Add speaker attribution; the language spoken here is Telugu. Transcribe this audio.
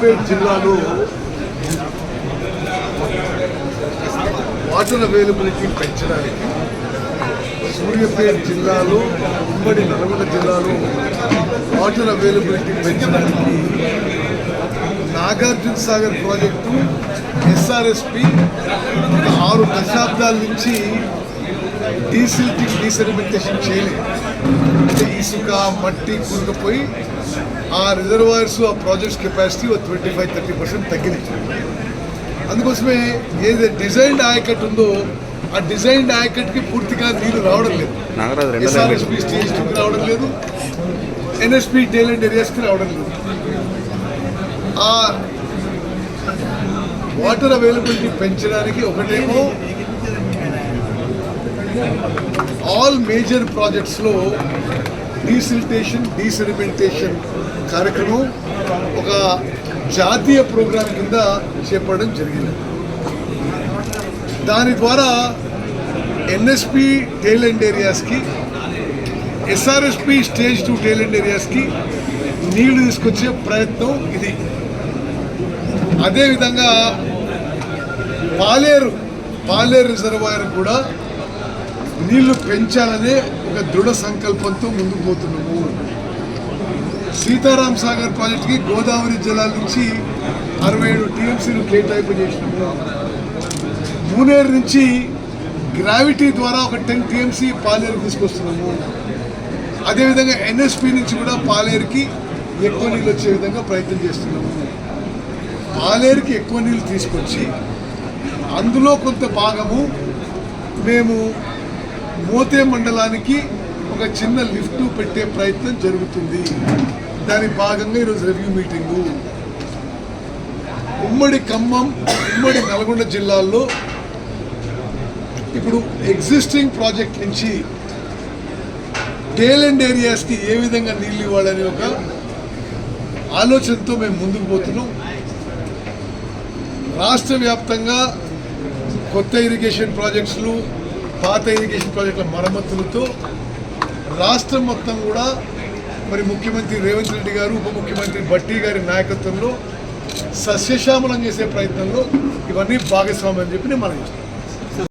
Speaker 1: సూర్యాపేట జిల్లాలో వాటర్ అవైలబిలిటీ పెంచడానికి సూర్యాపేట జిల్లాలో ఉమ్మడి నల్గొండ జిల్లాలో వాటర్ అవైలబిలిటీ పెంచడానికి నాగార్జున సాగర్ ప్రాజెక్టు ఎస్ఆర్ఎస్పి ఆరు దశాబ్దాల నుంచి డీసిల్టింగ్ డీసెడిమెంటేషన్ చేయలేదు. అంటే ఇసుక మట్టి కూరుకుపోయి ఆ రిజర్వాయర్స్ ఆ ప్రాజెక్ట్స్ కెపాసిటీ ఒక ట్వంటీ ఫైవ్ థర్టీ పర్సెంట్ తగ్గినాయి అందుకోసమే ఏదైతే డిజైన్డ్ ఆయకట్టు ఉందో ఆ డిజైన్డ్ ఆయకట్టుకి పూర్తిగా నీళ్ళు రావడం లేదు. ఎస్ఆర్ఎస్పి స్టేజ్ టూకి రావడం లేదు. ఎన్ఎస్పి టైలెంట్ ఏరియాస్కి రావడం లేదు. ఆ వాటర్ అవైలబిలిటీ పెంచడానికి ఒకటేమో ఆల్ మేజర్ ప్రాజెక్ట్స్లో డీసిల్టేషన్ డీసెడిమెంటేషన్ కార్యక్రమం ఒక జాతీయ ప్రోగ్రాం కింద చేపట్టడం జరిగింది. దాని ద్వారా NSP tail end ఏరియాస్కి SRSP stage two tail end ఏరియాస్కి నీళ్ళు తీసుకొచ్చే ప్రయత్నం ఇది. అదేవిధంగా పాలేరు పాలేరు రిజర్వాయర్ కూడా నీళ్ళు పెంచాలనే ఒక దృఢ సంకల్పంతో ముందుకు పోతున్నాము. సీతారాం సాగర్ ప్రాజెక్టుకి గోదావరి జలాల నుంచి అరవై ఏడు టీఎంసీలు కేటాయింపు చేసినాము. మూనేరు నుంచి గ్రావిటీ ద్వారా ఒక టెన్ టీఎంసీ పాలేరు తీసుకొస్తున్నాము. అదేవిధంగా ఎన్ఎస్పి నుంచి కూడా పాలేరుకి ఎక్కువ నీళ్ళు వచ్చే విధంగా ప్రయత్నం చేస్తున్నాము. పాలేరుకి ఎక్కువ నీళ్ళు తీసుకొచ్చి అందులో కొంత భాగము మేము మోతే మండలానికి ఒక చిన్న లిఫ్ట్ పెట్టే ప్రయత్నం జరుగుతుంది. దాని భాగంగా ఈరోజు రివ్యూ మీటింగు. ఉమ్మడి ఖమ్మం ఉమ్మడి నల్గొండ జిల్లాల్లో ఇప్పుడు ఎగ్జిస్టింగ్ ప్రాజెక్ట్ నుంచి టేలెండ్ ఏరియాస్కి ఏ విధంగా నీళ్ళు ఇవ్వాలనే ఒక ఆలోచనతో మేము ముందుకు పోతున్నాం. రాష్ట్ర వ్యాప్తంగా కొత్త ఇరిగేషన్ ప్రాజెక్ట్స్లు పాత ఇరిగేషన్ ప్రాజెక్టుల మరమ్మతులతో రాష్ట్రం మొత్తం కూడా మరి ముఖ్యమంత్రి రేవంత్ రెడ్డి గారు ఉప ముఖ్యమంత్రి భట్టి గారి నాయకత్వంలో సస్యశ్యామలం చేసే ప్రయత్నంలో ఇవన్నీ భాగస్వామ్యం అని చెప్పి నేను మనం చేస్తాను